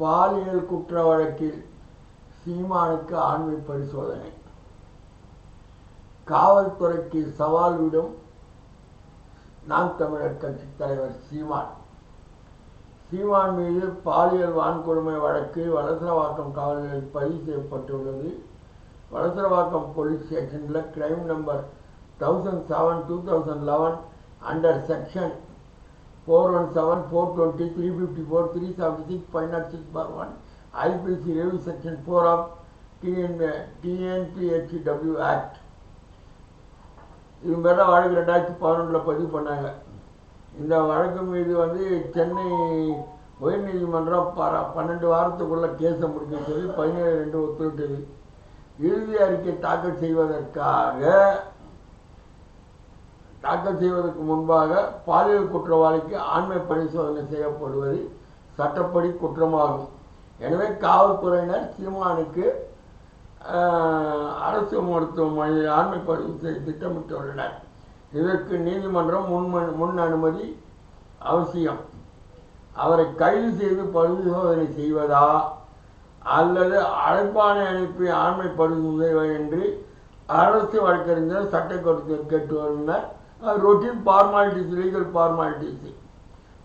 பாலியல் குற்ற வழக்கில் சீமானுக்கு ஆண்மை பரிசோதனை. காவல்துறைக்கு சவால் விடும் நாம் தமிழர் கட்சி தலைவர் சீமான். சீமான் மீது பாலியல் வான்கொடுமை வழக்கு வலசரவாக்கம் காவல் பதிவு செய்யப்பட்டுள்ளது. வலசரவாக்கம் போலீஸ் ஸ்டேஷனில் crime number thousand seven two thousand eleven under section four one seven four twenty three fifty four three seventy six five not six four one IPC review section four of TN TNPHW act இது மேலே வழக்கு ரெண்டாயிரத்தி பதினொன்றில் பதிவு பண்ணாங்க. இந்த வழக்கு மீது வந்து சென்னை உயர்நீதிமன்றம் பர பன்னெண்டு வாரத்துக்குள்ள கேஸை முடிக்க சொல்லி பதினேழு ரெண்டு ஒத்துவிட்டது இறுதி அறிக்கை தாக்கல் செய்வதற்காக தாக்கல் செய்வதற்கு முன்பாக பாலியல் குற்றவாளிக்கு ஆண்மை பரிசோதனை செய்யப்படுவது சட்டப்படி குற்றமாகும். எனவே காவல்துறையினர் சீமானுக்கு அரசு மருத்துவமனையில் ஆண்மை பரிசோதனை திட்டமிட்டுள்ளனர். இதற்கு நீதிமன்றம் முன் முன் அனுமதி அவசியம். அவரை கைது செய்து பரிசோதனை செய்வதா அல்லது அழைப்பானை அனுப்பி ஆண்மை பரிசோதனை என்று அரசு வழக்கறிஞர் சட்ட கருத்து கேட்டு வருகின்றனர். ரொட்டீன் ஃபார்மாலிட்டிஸ் லீகல் ஃபார்மாலிட்டிஸ்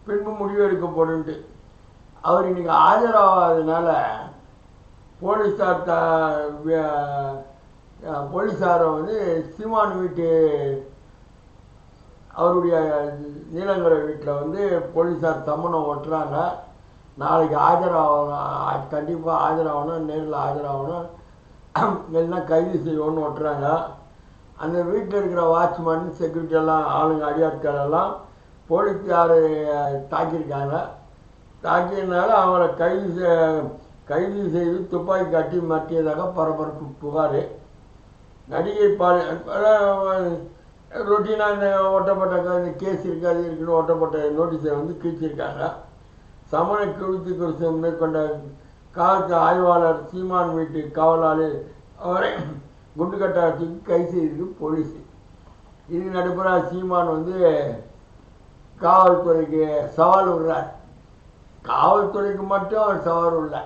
பின்பு முடிவு எடுக்கப்படும்ட்டு அவர் இன்றைக்கி ஆஜராகாதனால போலீஸார் த போலீஸாரை வந்து சீமான் வீட்டு அவருடைய நீலங்கரை வீட்டில் வந்து போலீஸார் சம்மனம் ஒட்டுறாங்க. நாளைக்கு ஆஜராகணும் கண்டிப்பாக ஆஜராகணும் நேரில் ஆஜராகணும். இல்லைன்னா கைது செய்யணும்னு ஒட்டுறாங்க. அந்த வீட்டில் இருக்கிற வாட்ச்மேன் செக்யூரிட்டி எல்லாம் ஆளுங்க அடியாட்கள் எல்லாம் போலீஸார் தாக்கியிருக்காங்க. தாக்கியதுனால அவரை கைது கைது செய்து துப்பாக்கி கட்டி மாட்டியதாக பரபரப்பு புகார். நடிகை பால் ரொட்டீனாக இந்த ஒட்டப்பட்ட இந்த கேஸ் இருக்காது இருக்குன்னு ஒட்டப்பட்ட நோட்டீஸை வந்து கிழிச்சிருக்காங்க. சமண குறித்து குறித்து மேற்கொண்ட காலத்து ஆய்வாளர் சீமான் வீட்டு காவலாளி அவரை குண்டு கட்டாட்சிக்கு கைது செய்தது போலீஸ் இது நடுப்புற சீமான் வந்து காவல்துறைக்கு சவால் விடுறார். காவல்துறைக்கு மட்டும் அவர் சவால் இல்லை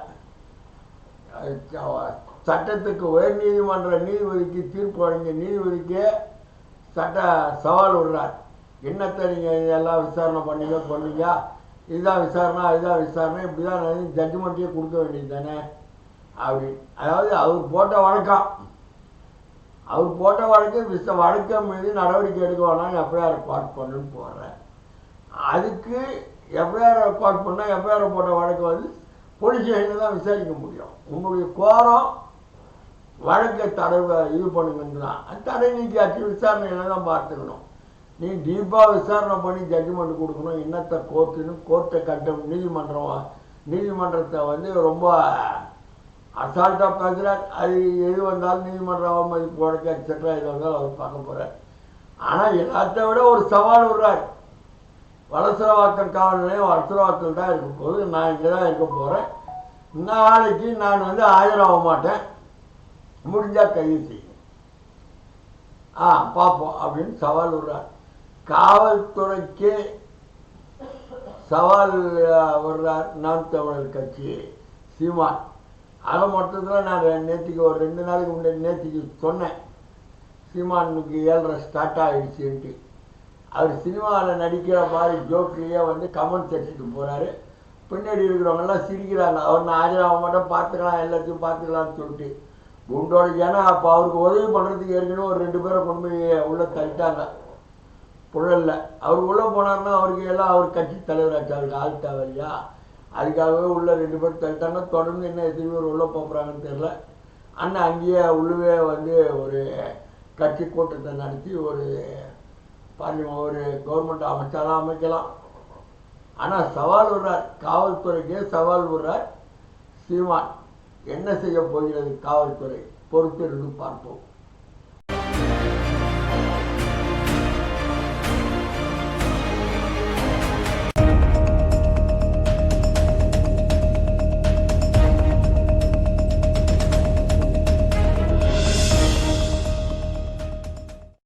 அது சட்டத்துக்கு உயர் நீதிமன்ற நீதிபதிக்கு தீர்ப்பு வழங்கிய நீதிபதிக்கு சட்ட சவால் விடுறார். என்னத்தை நீங்கள் இதெல்லாம் விசாரணை பண்ணீங்க பண்ணுங்க? இதுதான் விசாரணை இதுதான் விசாரணை இப்படி தான் ஜட்ஜ்மெண்ட்டே கொடுக்க வேண்டியது தானே? அப்படின்னு அதாவது அவர் போட்ட வழக்கம். அவர் போட்ட வழக்கு விச வழக்கம் மீது நடவடிக்கை எடுக்க வேணாம் எஃப்ஐஆர் ரெக்கார்ட் பண்ணுன்னு போடுறேன். அதுக்கு எஃப்ஐஆர் ரெக்கார்ட் பண்ணால் எஃப்ஐஆர் போட்ட வழக்கு வந்து போலீஸ் ஸ்டேஷனில் தான் விசாரிக்க முடியும். உங்களுடைய கோரம் வழக்கை தடவை இது பண்ணுங்கன்னா தடை நீக்கியாச்சு விசாரணையில தான் பார்த்துக்கணும். நீ டீப்பாக விசாரணை பண்ணி ஜட்ஜ்மெண்ட் கொடுக்கணும். என்னத்தை கோர்ட்டுன்னு கோர்ட்டை கட்ட நீதிமன்றம் நீதிமன்றத்தை வந்து ரொம்ப அசால்ட்டாக பேசுகிறார் அது எது வந்தாலும் நீதிமன்ற அவமதிப்பு வழக்கு எக்ஸட்ரா எது வந்தாலும் அவர் பார்க்க போகிறார் ஆனால் எல்லாத்த விட ஒரு சவால் விடுறார் வலசரவாக்கம் காவல் நிலையம் வலசரவாக்கம் தான் இருக்க போது நான் இங்கே தான் இருக்க போகிறேன் நாளைக்கு நான் வந்து ஆஜராக மாட்டேன். முடிஞ்சால் கைது செய்யும் ஆ பார்ப்போம் அப்படின்னு சவால் விடுறார் காவல்துறைக்கு சவால் விடுறார் நாம் தமிழர் கட்சி சீமான். ஆக மொத்தத்தில் நான் நேற்றுக்கு ஒரு ரெண்டு நாளைக்கு முன்னாடி நேற்றுக்கு சொன்னேன். சீமானுக்கு ஏழரை ஸ்டார்ட் ஆகிடுச்சுன்ட்டு அவர் சினிமாவில் நடிக்கிற மாதிரி ஜோக்லேயே வந்து கமெண்ட்ஸ் எடுத்துட்டு போகிறாரு பின்னாடி இருக்கிறவங்கெல்லாம் சிரிக்கிறாங்க. அவர் நான் ஆஜராக மாட்டேன் பார்த்துக்கலாம் எல்லாத்தையும் பார்த்துக்கலாம்னு சொல்லிட்டு. குண்டோட ஏன்னா அப்போ அவருக்கு உதவி பண்ணுறதுக்கு ஏற்கனவே ஒரு ரெண்டு பேரை கொண்டு போய் உள்ளே தள்ளிட்டாங்க. புழல்ல. அவர் உள்ளே போனார்னா அவருக்கு எல்லாம் அவர் கட்சி தலைவராச்சு அவருக்கு ஆள் தேவையா அதுக்காகவே உள்ள ரெண்டு பேர் தள்ளிட்டாங்க. தொடர்ந்து என்ன எத்தனை பேர் உள்ளே போகிறாங்கன்னு தெரில அண்ணன் அங்கேயே உள்ளவே வந்து ஒரு கட்சி கூட்டத்தை நடத்தி ஒரு பார்லிமெண்ட் ஒரு கவர்மெண்ட் அமைச்சாலும் அமைக்கலாம். ஆனால் சவால் விடுறார். காவல்துறைக்கே சவால் விடுறார் சீமான். என்ன செய்ய போகிறது காவல்துறை? பொறுத்திருந்து பார்ப்போம்.